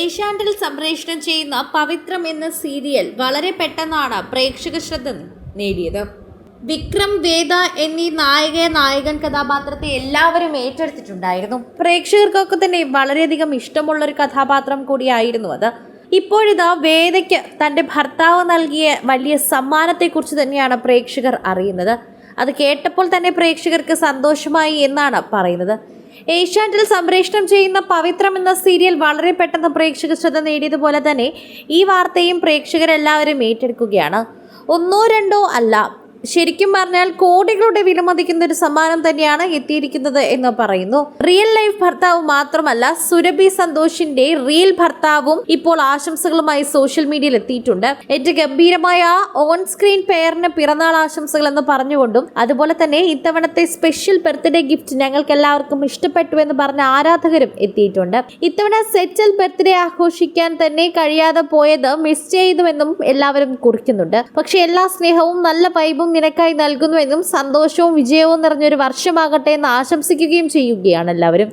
ഏഷ്യാനെറ്റിൽ സംപ്രേഷണം ചെയ്യുന്ന പവിത്രം എന്ന സീരിയൽ വളരെ പെട്ടെന്നാണ് പ്രേക്ഷക ശ്രദ്ധ നേടിയത്. വിക്രം വേദ എന്നീ നായക നായകൻ കഥാപാത്രത്തെ എല്ലാവരും ഏറ്റെടുത്തിട്ടുണ്ടായിരുന്നു. പ്രേക്ഷകർക്കൊക്കെ തന്നെ വളരെയധികം ഇഷ്ടമുള്ള ഒരു കഥാപാത്രം കൂടിയായിരുന്നു അത്. ഇപ്പോഴിതാ വേദയ്ക്ക് തന്റെ ഭർത്താവ് നൽകിയ വലിയ സമ്മാനത്തെക്കുറിച്ച് തന്നെയാണ് പ്രേക്ഷകർ അറിയുന്നത്. അത് കേട്ടപ്പോൾ തന്നെ പ്രേക്ഷകർക്ക് സന്തോഷമായി എന്നാണ് പറയുന്നത്. ഏഷ്യാനെറ്റിൽ സംപ്രേഷണം ചെയ്യുന്ന പവിത്രം എന്ന സീരിയൽ വളരെ പെട്ടെന്ന് പ്രേക്ഷക ശ്രദ്ധ നേടിയതുപോലെ തന്നെ ഈ വാർത്തയും പ്രേക്ഷകരെല്ലാവരും ഏറ്റെടുക്കുകയാണ്. ഒന്നോ രണ്ടോ അല്ല ശരിക്കും പറഞ്ഞാൽ കോടികളുടെ വിലമതിക്കുന്ന ഒരു സമ്മാനം തന്നെയാണ് എത്തിയിരിക്കുന്നത് എന്ന് പറയുന്നു. റിയൽ ലൈഫ് ഭർത്താവ് മാത്രമല്ല സുരഭി സന്തോഷിന്റെ റിയൽ ഭർത്താവും ഇപ്പോൾ ആശംസകളുമായി സോഷ്യൽ മീഡിയയിൽ എത്തിയിട്ടുണ്ട്. ഏറ്റവും ഗംഭീരമായ ഓൺ സ്ക്രീൻ പെയറിന് പിറന്നാൾ ആശംസകൾ എന്ന് പറഞ്ഞുകൊണ്ടും അതുപോലെ തന്നെ ഇത്തവണത്തെ സ്പെഷ്യൽ ബർത്ത്ഡേ ഗിഫ്റ്റ് ഞങ്ങൾക്ക് എല്ലാവർക്കും ഇഷ്ടപ്പെട്ടു എന്ന് പറഞ്ഞ ആരാധകരും എത്തിയിട്ടുണ്ട്. ഇത്തവണ സെറ്റൽ ബർത്ത്ഡേ ആഘോഷിക്കാൻ തന്നെ കഴിയാതെ പോയത് മിസ് ചെയ്തുവെന്നും എല്ലാവരും കുറിക്കുന്നുണ്ട്. പക്ഷെ എല്ലാ സ്നേഹവും നല്ല വൈബും നിനക്കായി നൽകുന്നുവെന്നും സന്തോഷവും വിജയവും നിറഞ്ഞൊരു വർഷമാകട്ടെ എന്ന് ആശംസിക്കുകയും ചെയ്യുകയാണ് എല്ലാവരും.